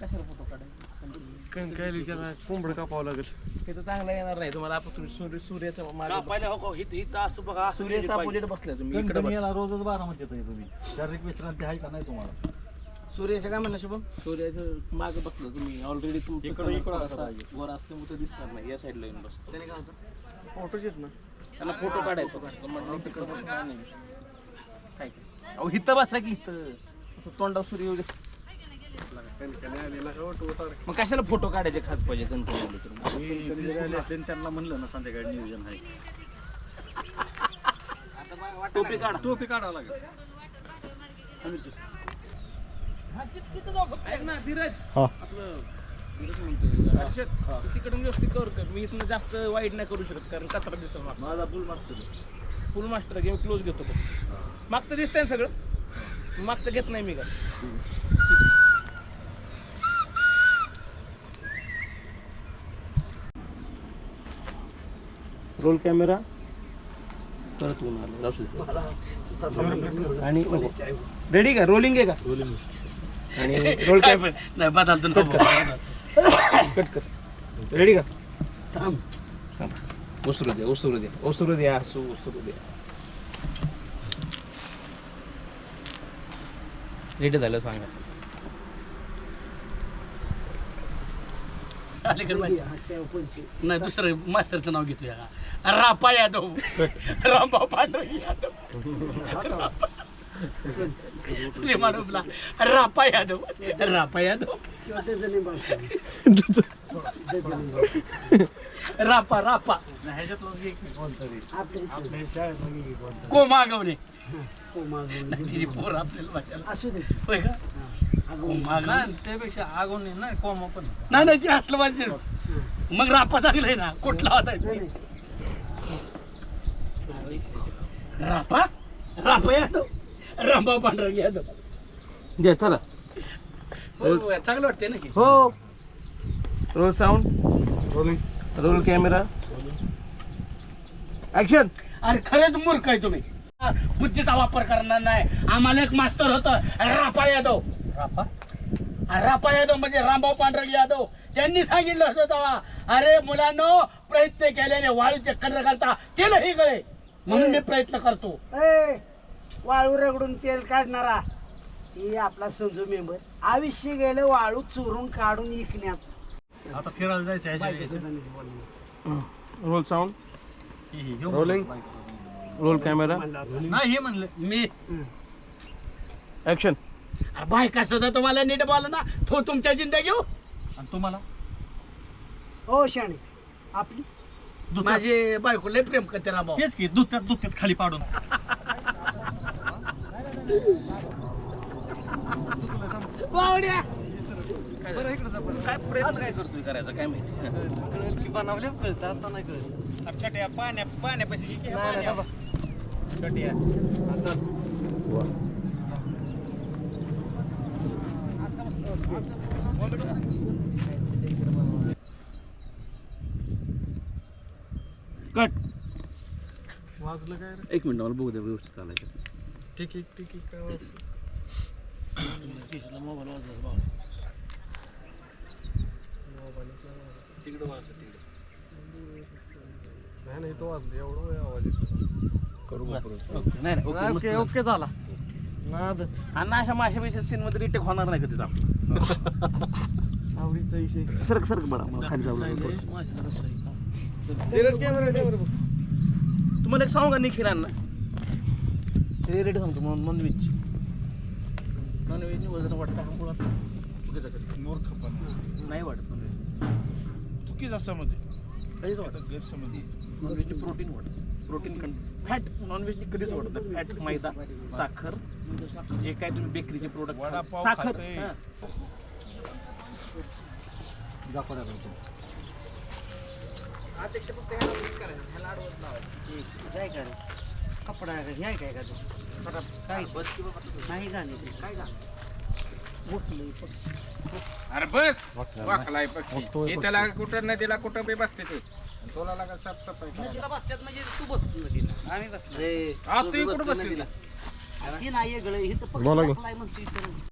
कशाला फोटो काढायचे? कंकायली त्याला कोंबड कापावं लागेल. हे तर चांगला येणार नाही. तुम्हाला आपण तुम्ही सूर्य सूर्याचं मागे हो असं बघा असं सूर्याचा अपोजिट. बसलाय तुम्ही इकडे बस याला रोजच बारामती येतोय तुम्ही. शारीरिक विश्रांती आहे का नाही तुम्हाला? सूर्याचं काय म्हणलं शुभम? सूर्याचं मागे बसलं तुम्ही. ऑलरेडी तू इकडं- इकडं असं पाहिजे. वर असल्यामुळे ते दिसणार नाही. या साईडला येऊन बस त्याने काय होतं? फोटोच येत ना. त्यांना फोटो काढायचा होता. तर म्हटलं तिकडे बसून काय नाही. काय काय? अहो इथं बसा की इथं. असं तोंडावर सूर्य येऊ दे. मग कशाला फोटो काढायचे खास पाहिजे कणकणी आले तर? मग. त्यांना म्हणलं ना संध्याकाळी नियोजन आहे. टोपी काढा. टोपी काढावं लागेल. ऐक ना धीरज. आपलं धीरज म्हणतोय. हर्षद तू तिकडून व्यवस्थित कवर कर. मी इथनं जास्त वाईट नाही करू शकत कारण कचरा दिसतो. माझा फुल मागतो फुल मास्टर गेम क्लोज घेतो तो मागचं दिसतंय ना सगळं? मागचं घेत नाही मी का? रोल कॅमेरा परत ऊन आलं असू दे. आणि रेडी का? रोलिंग आहे का? आणि रोल कॅमेरा नाही कट कर. कट कर. रेडी का? थांब. उसरू द्या उसरू द्या. उसरू द्या असू उसरू द्या. रेडी झालं सांगा. नाही दुसरं मास्तरचं नाव घेतोय. का रापा यादव. रामभाऊ पांडुरंग यादव. रापा यादव. रापा यादव. रापा रापा. को मागवणे तिची पोर आपल्याला वाटायला. होय का? त्यापेक्षा आगून नाही ना कोमा पण. नाही नाही ते असलं पाहिजे. मग रापा चांगलंय ना? कुठला होता? रापा? रापा यादव रामभाऊ पांडुरंग यादव द्या चला. हो, चांगलं वाटतंय ना की? हो. Roll sound roll camera action अरे खरेच मूर्ख आहे तुम्ही. बुद्धीचा वापर करणार नाही. आम्हाला एक मास्तर होतं. रापा यादव. रापा? रापा यादव म्हणजे रामभाऊ पांढरंग यादव. त्यांनी सांगितलं होतं तेव्हा. अरे मुलांनो प्रयत्न केल्याने वाळूचे कन्न घालता. केलं हे गळे. म्हणून मी प्रयत्न करतो. ए, वाळू रगडून तेल काढणारा. ही आपला संजू मेंबर. आयुष्य गेलं वाळू चोरून काढून विकण्यात आता फिरायला जायचं ह्याच्या. रोल साऊंड ही- ही Rolling. रोल कॅमेरा म्हणलं होतं. नाही हे म्हणलं मी. ऍक्शन अरे बायका सुद्धा तुम्हाला नीट बोला ना. तो तुमच्या जिंदगी हो. आणि तुम्हाला? हो शाणे. आपली? माझे बायको लय प्रेम करते रामभाऊ तेच की दुत्यात दुत्यात खाली पाडून. काय प्रयत्न काय करतोय करायचा काय माहिती? बनवले कळतं आता नाही कळत. छोट्या पाण्या पाण्यापाशी छोट्या. कट. वाजलं काय रे? एक मिनिट मला बघू द्या व्यवस्थित चालायचं. ठीक ठीक ठीक ठीक काय वाजलं? तिकडे वाजलं तिकडे. नाही नाही तो वाजलं एवढं वेळ आवाज येतो. करू नाही नाही ओके मस्त ओके झालं. ओके झाला. नादच. आणि अशा माशा बिशा सीन मध्ये रिटेक होणार नाही कधीच आपण आवडीचा विषय. सरक सरक बडा मला खाली जाऊ लागलं. धीरज कॅमेरा कॅमेरा बघ. तुम्हाला एक सांगू का निखिलांना? ते रेडी सांगतो म्हणून नॉनव्हेज नॉनव्हेजने वजन वाटतं हा मुळात? चुकीचं करतो. मूर्ख पण नाही वाटत नॉनव्हेज चुकीच असं मध्ये काहीच वाटत गैरसमज नॉनव्हेजने प्रोटीन वाटतं प्रोटीन कं फॅट नॉनव्हेजने कधीच वाटत नाही. फॅट मैदा साखर जे काय तुम्ही बेकरीचे प्रोडक्ट साखर. खातोय. हां. काय कपडा काय का तू? काय? नाही ते. काय गा मोठलं अरे बस. वाकलाय पक्षी. हे त्याला कुठं नाही दिला कुठं बी बसते ते. आणि तुला लागा साफसफाई करायला. तिला बसत्यात म्हणजे तू बसतो ना तिला आम्ही बसलो. हा, तू बी कुठं बसतो बसली? ही नाही गळ ही तर पक्षी बोला गं. टाकलाय म्हणते इथं.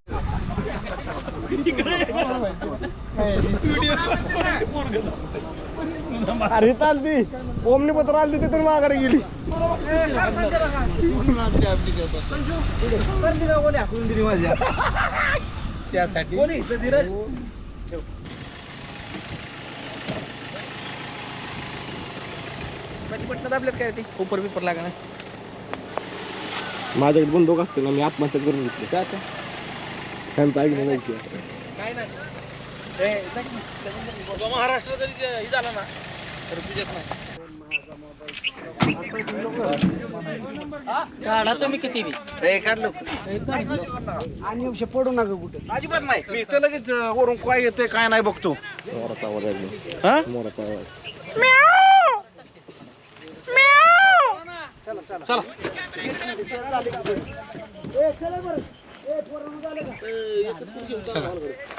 अरे चालती. ओमनी पत्र आली तिथे माघारी गेली. त्यासाठी. पटलं दाबल्यात काय ते? उपर बिपर लागा नाही माझ्याकडे बंदूक असते ना मी आत्महत्या करून घेतली. काय आता? त्यांचं ऐकलं नाही की काय नाही. ए, जा की. जो महाराष्ट्र जरी हे झाला ना तर तुझ्यात नाही. काढा तुम्ही किती बी. ए, काढलो आणि पडू नका कुठे. अजिबात नाही. मी इथं लगेच अं, वरून काय येते काय नाही बघतो. मोराचा आवाज ऐकला हा? मोराचा आवाज. चला. ए चला बरं. ए पोरांनो झालं का?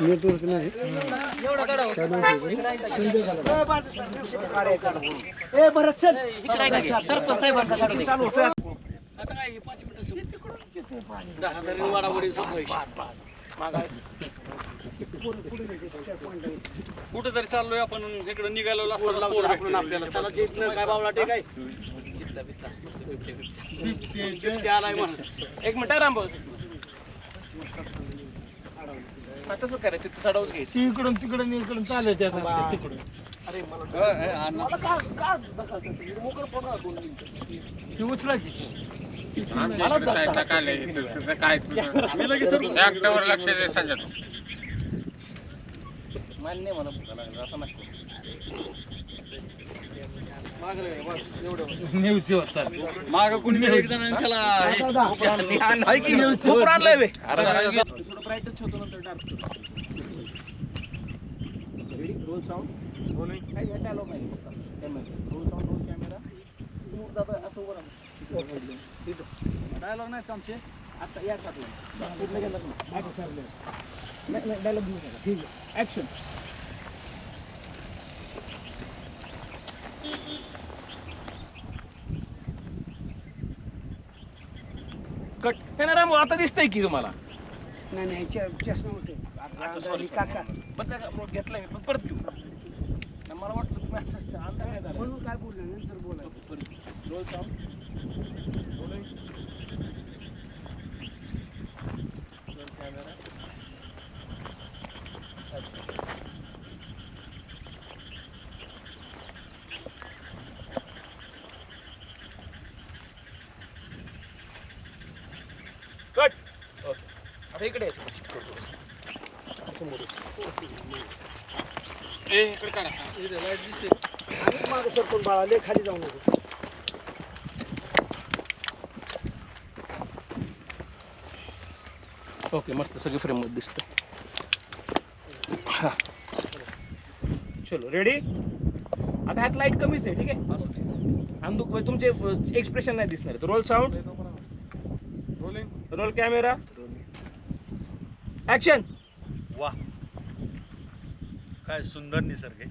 नेटवर्क नाही. ए, बाजू सर, औषधं काढायचं ना. ए बरं चल. सरपंच साहेबांचा काढून दे. चालू होतं आता. काय हे पाच मिनिटं दहा तरी वाडावडी संपवायची. कुठे तरी चाललोय आपण. इकडे निघालो पोरं हाकलून आपल्याला. चला जे इथनं काय बावला ते काय चित्ता बित्ता मस्त बिबट्या बिबट्या. बिबट्या आलाय म्हणून एक मिनिट राम भाऊ तसं करायचं तिथं चढवच घ्यायचं इकडून तिकडून इकडून चालू तिकडून उचला की आमच्या इकडे साईडला काढलंय. इथं सुद्धा काय तुझं? ट्रॅक्टरवर लक्ष दे संजय मान्य मला असं नाही माग कुणी एक जणांनी त्याला आहे की? खूप आणलंय बे. अरे जरा थोडं ब्राईटच होतो नंतर डार्क. रोल साऊंड रोलिंग काय या dialogue नाही. Camera roll sound roll camera तू दादा असं उभं राहा. डायलॉग नाही आमचे? आता या टाकलं डायलॉग घेऊ ठीक आहे. ऍक्शन कट हे ना रामू आता दिसतंय की तुम्हाला? नाही नाही चे- चष्मा होते अच्छा, sorry, काका. पण त्या मग घेतलाय मी पण परत घेऊ. नाही, मला वाटलं तुम्ही असं आणता काय झालं. म्हणून काय बोललं नंतर रोल कट आता इकडे. ए, इकडे काढा. आणि मागं सरकून बाळा लय खाली जाऊ नको ओके मस्त. सगळी फ्रेममध्ये दिसत. हा. चलो रेडी आता ह्यात लाइट कमीच आहे ठीक आहे? अंदुक भाई तुमचे एक्सप्रेशन नाही दिसणार. Roll sound roll camera action वा काय सुंदर निसर्ग आहे.